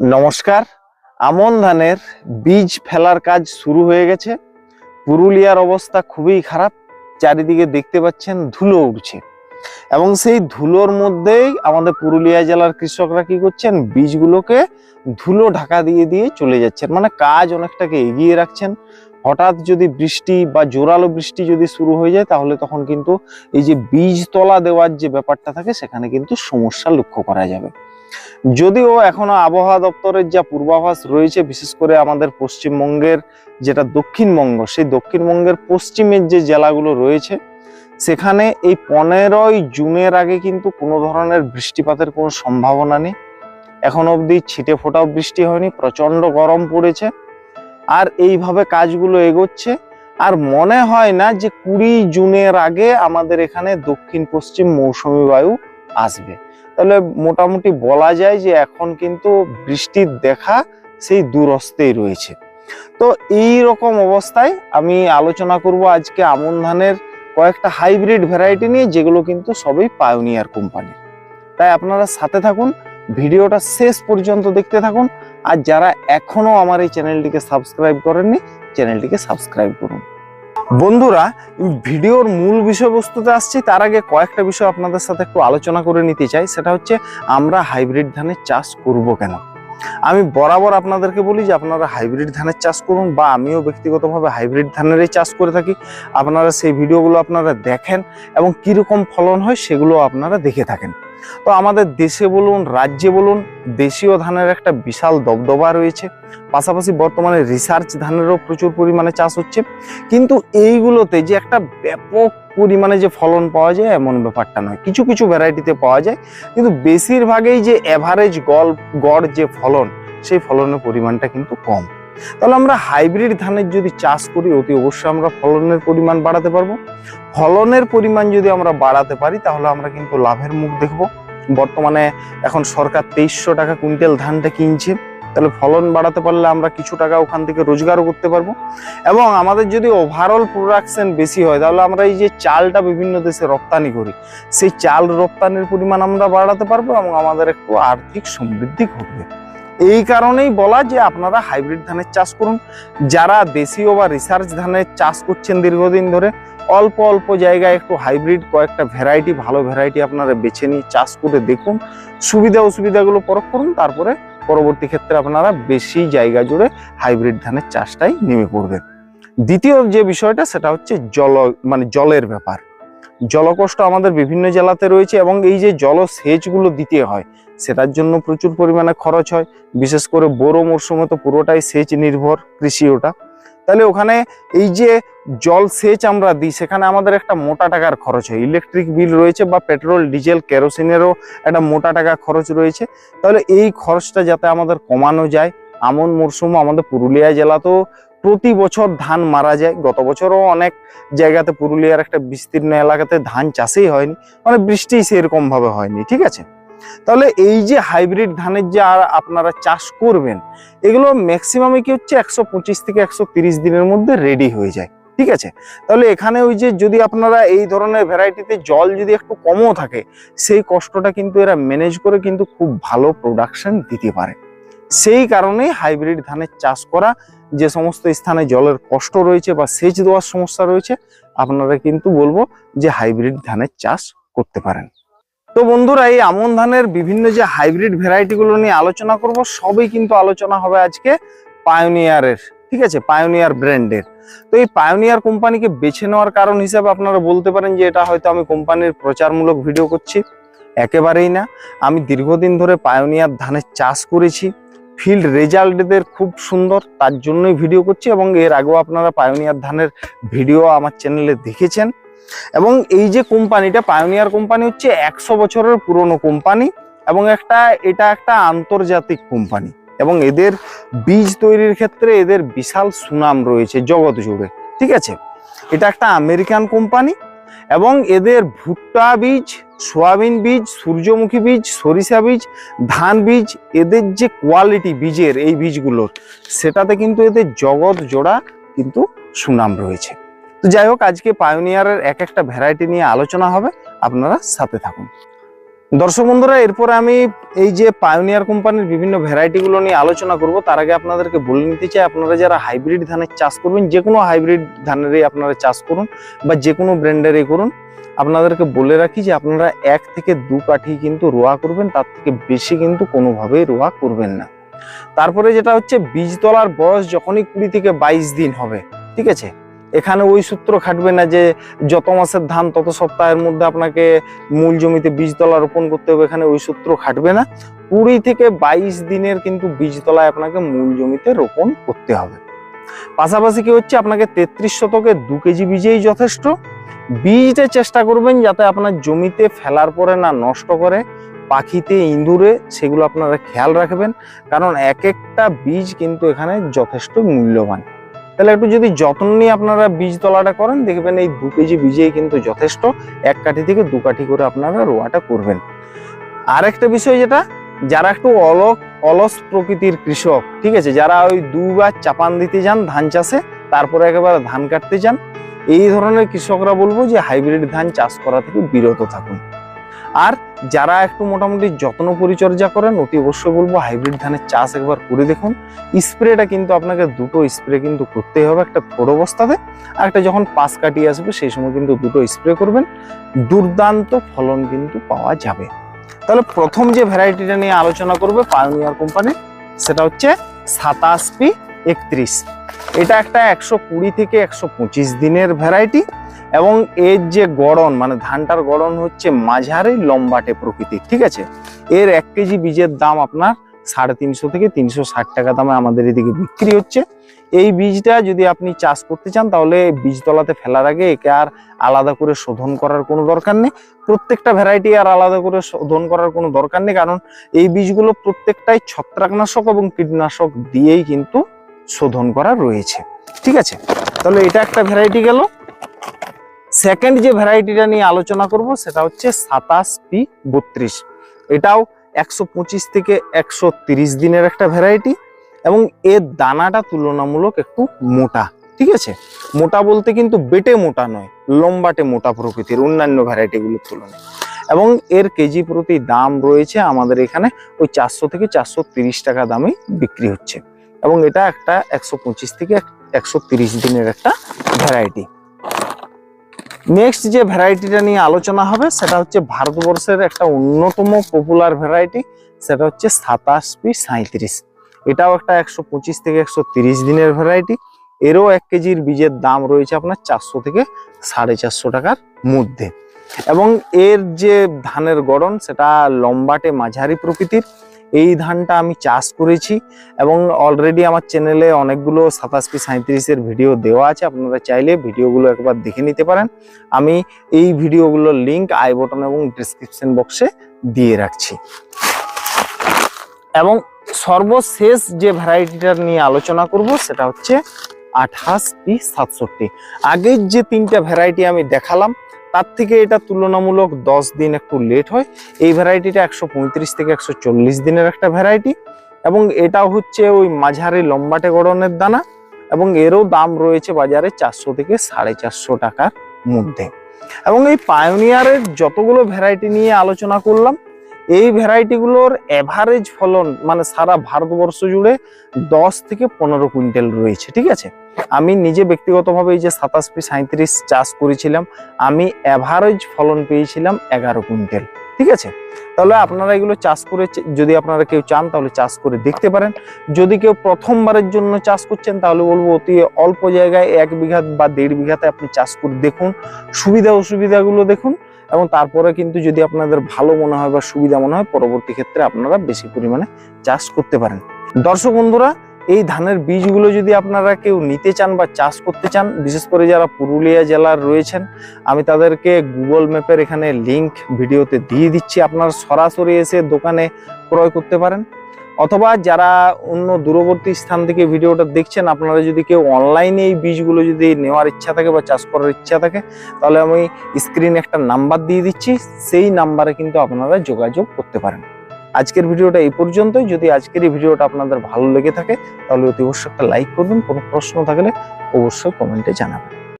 নমস্কার। আমন ধানের বীজ ফেলার কাজ শুরু হয়ে গেছে। পুরুলিয়ার অবস্থা খুবই খারাপ। চারিদিকে দেখতে পাচ্ছেন ধুলো উঠছে। এবং সেই ধুলোর মধ্যেই আমাদের পুরুলিয়া জেলার কৃষকরা কি করছেন? বীজগুলোকে ধুলো ঢাকা দিয়ে দিয়ে চলে যাচ্ছেন। মানে কাজ অনেকটাকে এগিয়ে রাখছেন। হঠাৎ যদি বৃষ্টি বা জোরালো বৃষ্টি যদি শুরু হয়ে যায়, তাহলে তখন কিন্তু এই যে বীজ তলা দেওয়ার যে ব্যাপারটা থাকে, সেখানে কিন্তু সমস্যা লক্ষ্য করা যাবে। যদিও এখনও আবহাওয়া দপ্তরের যা পূর্বাভাস রয়েছে, বিশেষ করে আমাদের পশ্চিমবঙ্গের যেটা দক্ষিণবঙ্গ, সেই দক্ষিণবঙ্গের পশ্চিমের যে জেলাগুলো রয়েছে, সেখানে এই পনেরোই জুনের আগে কিন্তু কোনো ধরনের বৃষ্টিপাতের কোনো সম্ভাবনা নেই। এখন অবধি ছিটে ফোটাও বৃষ্টি হয়নি প্রচণ্ড গরম পড়েছে, আর এইভাবে কাজগুলো এগোচ্ছে। আর মনে হয় না যে কুড়ি জুনের আগে আমাদের এখানে দক্ষিণ পশ্চিম মৌসুমী বায়ু আসবে। তাহলে মোটামুটি বলা যায় যে এখন কিন্তু বৃষ্টির দেখা সেই দূরস্থেই রয়েছে। তো এই রকম অবস্থায় আমি আলোচনা করব আজকে আমন ধানের কয়েকটা হাইব্রিড ভ্যারাইটি নিয়ে, যেগুলো কিন্তু সবই পায়োনিয়ার কোম্পানি। তাই আপনারা সাথে থাকুন, ভিডিওটা শেষ পর্যন্ত দেখতে থাকুন। আর যারা এখনও আমার এই চ্যানেলটিকে সাবস্ক্রাইব করেননি, চ্যানেলটিকে সাবস্ক্রাইব করুন। বন্ধুরা ভিডিওর মূল বিষয়বস্তুতে আসছি। তার আগে কয়েকটা বিষয় আপনাদের সাথে একটু আলোচনা করে নিতে চাই। সেটা হচ্ছে, আমরা হাইব্রিড ধানের চাষ করব কেন? আমি বরাবর আপনাদেরকে বলি যে, আপনারা হাইব্রিড ধানের চাষ করুন বা আমিও ব্যক্তিগতভাবে হাইব্রিড ধানেরই চাষ করে থাকি। আপনারা সেই ভিডিওগুলো আপনারা দেখেন এবং কীরকম ফলন হয় সেগুলো আপনারা দেখে থাকেন। তো আমাদের দেশে বলুন, রাজ্যে বলুন, দেশীয় ধানের একটা বিশাল দবদবা রয়েছে। পাশাপাশি বর্তমানে রিসার্চ ধানেরও প্রচুর পরিমাণে চাষ হচ্ছে। কিন্তু এইগুলোতে যে একটা ব্যাপক পরিমাণে যে ফলন পাওয়া যায়, এমন ব্যাপারটা নয়। কিছু কিছু ভ্যারাইটিতে পাওয়া যায়। কিন্তু বেশিরভাগেই যে অ্যাভারেজ গল গড় যে ফলন, সেই ফলনের পরিমাণটা কিন্তু কম। তাহলে আমরা হাইব্রিড ধানের যদি চাষ করি, অতি অবশ্যই আমরা ফলনের পরিমাণ বাড়াতে পারব। ফলনের পরিমাণ যদি আমরা বাড়াতে পারি, তাহলে আমরা কিন্তু লাভের মুখ দেখব। বর্তমানে এখন সরকার তেইশশো টাকা কুইন্টাল ধানটা কিনছে। তাহলে ফলন বাড়াতে পারলে আমরা কিছু টাকা ওখান থেকে রোজগারও করতে পারব। এবং আমাদের যদি ওভারঅল প্রোডাকশন বেশি হয়, তাহলে আমরা এই যে চালটা বিভিন্ন দেশে রপ্তানি করি, সেই চাল রপ্তানির পরিমাণ আমরা বাড়াতে পারব এবং আমাদের একটু আর্থিক সমৃদ্ধি ঘটবে। এই কারণেই বলা যে আপনারা হাইব্রিড ধানের চাষ করুন। যারা দেশীয় বা রিসার্চ ধানের চাষ করছেন দীর্ঘদিন ধরে, অল্প অল্প জায়গায় একটু হাইব্রিড কয়েকটা ভ্যারাইটি ভালো ভ্যারাইটি আপনারা বেছে নিয়ে চাষ করে দেখুন। সুবিধা অসুবিধাগুলো পরখ করুন, তারপরে পরবর্তী ক্ষেত্রে আপনারা বেশি জায়গা জুড়ে হাইব্রিড ধানের চাষটাই নেমে পড়বেন দ্বিতীয় যে বিষয়টা, সেটা হচ্ছে জল মানে জলের ব্যাপার। জলকষ্ট আমাদের বিভিন্ন জেলাতে রয়েছে এবং এই যে জলসেচগুলো দিতে হয়, সেটার জন্য প্রচুর পরিমাণে খরচ হয়। বিশেষ করে বড় মরশুমে তো পুরোটাই সেচ নির্ভর কৃষি ওটা। তাহলে ওখানে এই যে জল সেচ আমরা দিই, সেখানে আমাদের একটা মোটা টাকার খরচ হয়। ইলেকট্রিক বিল রয়েছে বা পেট্রোল, ডিজেল, কেরোসিনেরও একটা মোটা টাকা খরচ রয়েছে। তাহলে এই খরচটা যাতে আমাদের কমানো যায়, আমন মরশুম আমাদের পুরুলিয়া জেলাতেও প্রতি বছর ধান মারা যায়। গত বছরও অনেক জায়গাতে পুরুলিয়ার একটা বিস্তীর্ণ এলাকাতে ধান চাষেই হয়নি। মানে বৃষ্টি সেরকম ভাবে হয়নি, ঠিক আছে? তাহলে এই যে হাইব্রিড ধানের যে আর আপনারা চাষ করবেন, এগুলো ম্যাক্সিমামে কি হচ্ছে একশো পঁচিশ থেকে একশো তিরিশ দিনের মধ্যে রেডি হয়ে যায়, ঠিক আছে? তাহলে এখানে ওই যে যদি আপনারা এই ধরনের ভ্যারাইটিতে জল যদি একটু কমও থাকে, সেই কষ্টটা কিন্তু এরা ম্যানেজ করে কিন্তু খুব ভালো প্রোডাকশন দিতে পারে। সেই কারণেই হাইব্রিড ধানের চাষ করা যে সমস্ত স্থানে জলের কষ্ট রয়েছে বা সেচ দেওয়ার সমস্যা রয়েছে, আপনারা কিন্তু বলব যে হাইব্রিড ধানের চাষ করতে পারেন। তো বন্ধুরা, এই আমন ধানের বিভিন্ন যে হাইব্রিড ভ্যারাইটিগুলো নিয়ে আলোচনা করব, সবই কিন্তু আলোচনা হবে আজকে পায়োনিয়ারের, ঠিক আছে? পায়োনিয়ার ব্র্যান্ডের। তো এই পায়োনিয়ার কোম্পানিকে বেছে নেওয়ার কারণ হিসাবে আপনারা বলতে পারেন যে এটা হয়তো আমি কোম্পানির প্রচারমূলক ভিডিও করছি। একেবারেই না। আমি দীর্ঘদিন ধরে পায়োনিয়ার ধানের চাষ করেছি। ফিল্ড রেজাল্টদের খুব সুন্দর, তার জন্যই ভিডিও করছি এবং এর আগেও আপনারা পায়োনিয়ার ধানের ভিডিও আমার চ্যানেলে দেখেছেন। এবং এই যে কোম্পানিটা পায়োনিয়ার কোম্পানি হচ্ছে একশো বছরের পুরনো কোম্পানি এবং একটা, এটা একটা আন্তর্জাতিক কোম্পানি এবং এদের বীজ তৈরির ক্ষেত্রে এদের বিশাল সুনাম রয়েছে জগৎ জুড়ে, ঠিক আছে? এটা একটা আমেরিকান কোম্পানি এবং এদের ভুট্টা বীজ সোয়াবিন বীজ, সূর্যমুখী বীজ, সরিষা বীজ, ধান বীজ, এদের যে কোয়ালিটি বীজের এই বীজগুলোর সেটাতে কিন্তু এদের জগৎ জোড়া কিন্তু সুনাম রয়েছে। তো যাই হোক, আজকে পায়োনিয়ারের এক একটা ভ্যারাইটি নিয়ে আলোচনা হবে, আপনারা সাথে থাকুন। দর্শক বন্ধুরা, এরপরে আমি এই যে পায়োনিয়ার কোম্পানির বিভিন্ন ভ্যারাইটি গুলো নিয়ে আলোচনা করব, তার আগে আপনাদেরকে বলে নিতে চাই, আপনারা যারা হাইব্রিড ধানের চাষ করবেন, যে কোনো হাইব্রিড ধানেরই আপনারা চাষ করুন বা যে কোনো ব্র্যান্ডেরই করুন আপনাদেরকে বলে রাখি যে আপনারা এক থেকে দু কাঠি কিন্তু রোয়া করবেন, তার থেকে বেশি কিন্তু কোনোভাবেই রোয়া করবেন না। তারপরে যেটা হচ্ছে বীজ তোলার বয়স যখনই কুড়ি থেকে বাইশ দিন হবে, ঠিক আছে? এখানে ওই সূত্র খাটবে না যে যত মাসের ধান তত সপ্তাহের মধ্যে আপনাকে মূল জমিতে বীজতলা রোপণ করতে হবে, এখানে ওই সূত্র খাটবে না। কুড়ি থেকে বাইশ দিনের কিন্তু বীজতলায় আপনাকে মূল জমিতে রোপণ করতে হবে। পাশাপাশি কি হচ্ছে, আপনাকে তেত্রিশ শতকে দু কেজি বীজেই যথেষ্ট। বীজটা চেষ্টা করবেন যাতে আপনার জমিতে ফেলার পরে না নষ্ট করে, পাখিতে ইঁদুরে সেগুলো আপনারা খেয়াল রাখবেন, কারণ এক একটা বীজ কিন্তু এখানে যথেষ্ট মূল্যবান। তাহলে একটু যদি যত্ন নিয়ে আপনারা বীজ তলাটা করেন, দেখবেন এই দু কেজি বীজেই কিন্তু যথেষ্ট, এক কাঠি থেকে দু কাঠি করে আপনারা রোয়াটা করবেন। আর একটা বিষয় যেটা, যারা একটু অলক, অলস প্রকৃতির কৃষক, ঠিক আছে, যারা ওই দুবার চাপান দিতে যান ধান চাষে, তারপরে একেবারে ধান কাটতে যান এই ধরনের কৃষকরা বলব যে হাইব্রিড ধান চাষ করা থেকে বিরত থাকুন। আর যারা একটু মোটামুটি যত্ন পরিচর্যা করেন, অতি অবশ্যই বলব হাইব্রিড ধানের চাষ একবার করে দেখুন। স্প্রেটা কিন্তু আপনাকে দুটো স্প্রে কিন্তু করতেই হবে, একটা থোড় অবস্থাতে আর একটা যখন পাশ কাটিয়ে আসবে, সেই সময় কিন্তু দুটো স্প্রে করবেন। দুর্দান্ত ফলন কিন্তু পাওয়া যাবে। তাহলে প্রথম যে ভ্যারাইটিটা নিয়ে আলোচনা করবে পায়োনিয়ার কোম্পানি সেটা হচ্ছে সাতাশ পি একত্রিশ। এটা একটা একশো কুড়ি থেকে একশো পঁচিশ দিনের ভ্যারাইটি এবং এর যে গড়ন মানে ধানটার গড়ন হচ্ছে মাঝারি লম্বাটে প্রকৃতির, ঠিক আছে? এর এক কেজি বীজের দাম আপনার সাড়ে তিনশো থেকে তিনশো ষাট টাকা দামে আমাদের এদিকে বিক্রি হচ্ছে। এই বীজটা যদি আপনি চাষ করতে চান, তাহলে বীজতলাতে ফেলার আগে একে আর আলাদা করে শোধন করার কোনো দরকার নেই। প্রত্যেকটা ভ্যারাইটি আর আলাদা করে শোধন করার কোনো দরকার নেই, কারণ এই বীজগুলো প্রত্যেকটাই ছত্রাকনাশক এবং কীটনাশক দিয়েই কিন্তু শোধন করা রয়েছে। ঠিক আছে? তাহলে এটা একটা ভ্যারাইটি গেল। সেকেন্ড যে ভ্যারাইটিটা নিয়ে আলোচনা করব, সেটা হচ্ছে সাতাশ পি বত্রিশ। এটাও একশো পঁচিশ থেকে একশো দিনের একটা ভ্যারাইটি এবং এর দানাটা তুলনামূলক একটু মোটা। ঠিক আছে? মোটা বলতে কিন্তু বেটে মোটা নয়, লম্বাটে মোটা প্রকৃতির অন্যান্য ভ্যারাইটিগুলোর তুলনায়। এবং এর কেজি প্রতি দাম রয়েছে আমাদের এখানে ওই চারশো থেকে চারশো টাকা দামে বিক্রি হচ্ছে। এবং এটা একটা একশো পঁচিশ থেকে একশো তিরিশ দিনের একটা ভ্যারাইটি নেক্সট যে ভ্যারাইটিটা নিয়ে আলোচনা হবে, সেটা হচ্ছে ভারতবর্ষের একটা অন্যতম পপুলার ভ্যারাইটি সেটা হচ্ছে সাতাশ পি সাঁত্রিশ এটাও একটা একশো পঁচিশ থেকে একশো তিরিশ দিনের ভ্যারাইটি এরও এক কেজির বীজের দাম রয়েছে আপনার চারশো থেকে সাড়ে চারশো টাকার মধ্যে। এবং এর যে ধানের গড়ন, সেটা লম্বাটে মাঝারি প্রকৃতির। এই ধানটা আমি চাষ করেছি এবং অলরেডি আমার চ্যানেলে অনেকগুলো সাতাশ কি সাঁত্রিশের ভিডিও দেওয়া আছে, আপনারা চাইলে ভিডিওগুলো একবার দেখে নিতে পারেন। আমি এই ভিডিওগুলোর লিঙ্ক আই বটন এবং ডিসক্রিপশন বক্সে দিয়ে রাখছি। এবং সর্বশেষ যে ভ্যারাইটিটা নিয়ে আলোচনা করব, সেটা হচ্ছে আঠাশ পি সাতষট্টি। আগের যে তিনটা ভ্যারাইটি আমি দেখালাম তার থেকে এটা তুলনামূলক দশ দিন একটু লেট হয়। এই ভ্যারাইটিটা একশো পঁয়ত্রিশ থেকে একশো চল্লিশ দিনের একটা ভ্যারাইটি এবং এটা হচ্ছে ওই মাঝারি লম্বাটে গড়নের দানা এবং এরও দাম রয়েছে বাজারে চারশো থেকে সাড়ে চারশো টাকার মধ্যে। এবং এই পায়োনিয়ারের যতগুলো ভ্যারাইটি নিয়ে আলোচনা করলাম, এই ভ্যারাইটিগুলোর অ্যাভারেজ ফলন মানে সারা ভারতবর্ষ জুড়ে দশ থেকে পনেরো কুইন্টাল রয়েছে, ঠিক আছে? আমি নিজে ব্যক্তিগতভাবে এই যে সাতাশ পি সাঁত্রিশ চাষ করেছিলাম, আমি অ্যাভারেজ ফলন পেয়েছিলাম এগারো কুইন্টাল, ঠিক আছে? তাহলে আপনারা এগুলো চাষ করে যদি আপনারা কেউ চান, তাহলে চাষ করে দেখতে পারেন। যদি কেউ প্রথমবারের জন্য চাষ করছেন, তাহলে বলব অতি অল্প জায়গায় এক বিঘা বা দেড় বিঘাতে আপনি চাষ করে দেখুন। সুবিধা, অসুবিধাগুলো দেখুন এবং তারপরে কিন্তু যদি আপনাদের ভালো মনে হয় বা সুবিধা মনে হয়, পরবর্তী ক্ষেত্রে আপনারা বেশি পরিমাণে চাষ করতে পারেন। দর্শক বন্ধুরা এই ধানের বীজগুলো যদি আপনারা কেউ নিতে চান বা চাষ করতে চান, বিশেষ করে যারা পুরুলিয়া জেলার রয়েছেন, আমি তাদেরকে গুগল ম্যাপের এখানে লিংক ভিডিওতে দিয়ে দিচ্ছি। আপনারা সরাসরি এসে দোকানে ক্রয় করতে পারেন। অথবা যারা অন্য দূরবর্তী স্থান থেকে ভিডিওটা দেখছেন, আপনারা যদি কেউ অনলাইনে এই বীজগুলো যদি নেওয়ার ইচ্ছা থাকে বা চাষ করার ইচ্ছা থাকে, তাহলে আমি স্ক্রিনে একটা নাম্বার দিয়ে দিচ্ছি। সেই নাম্বারে কিন্তু আপনারা যোগাযোগ করতে পারেন। আজকের ভিডিওটা এই পর্যন্তই। যদি আজকের এই ভিডিওটা আপনাদের ভালো লেগে থাকে, তাহলে অতি অবশ্যই একটা লাইক করবেন। কোনো প্রশ্ন থাকলে অবশ্যই কমেন্টে জানাবেন।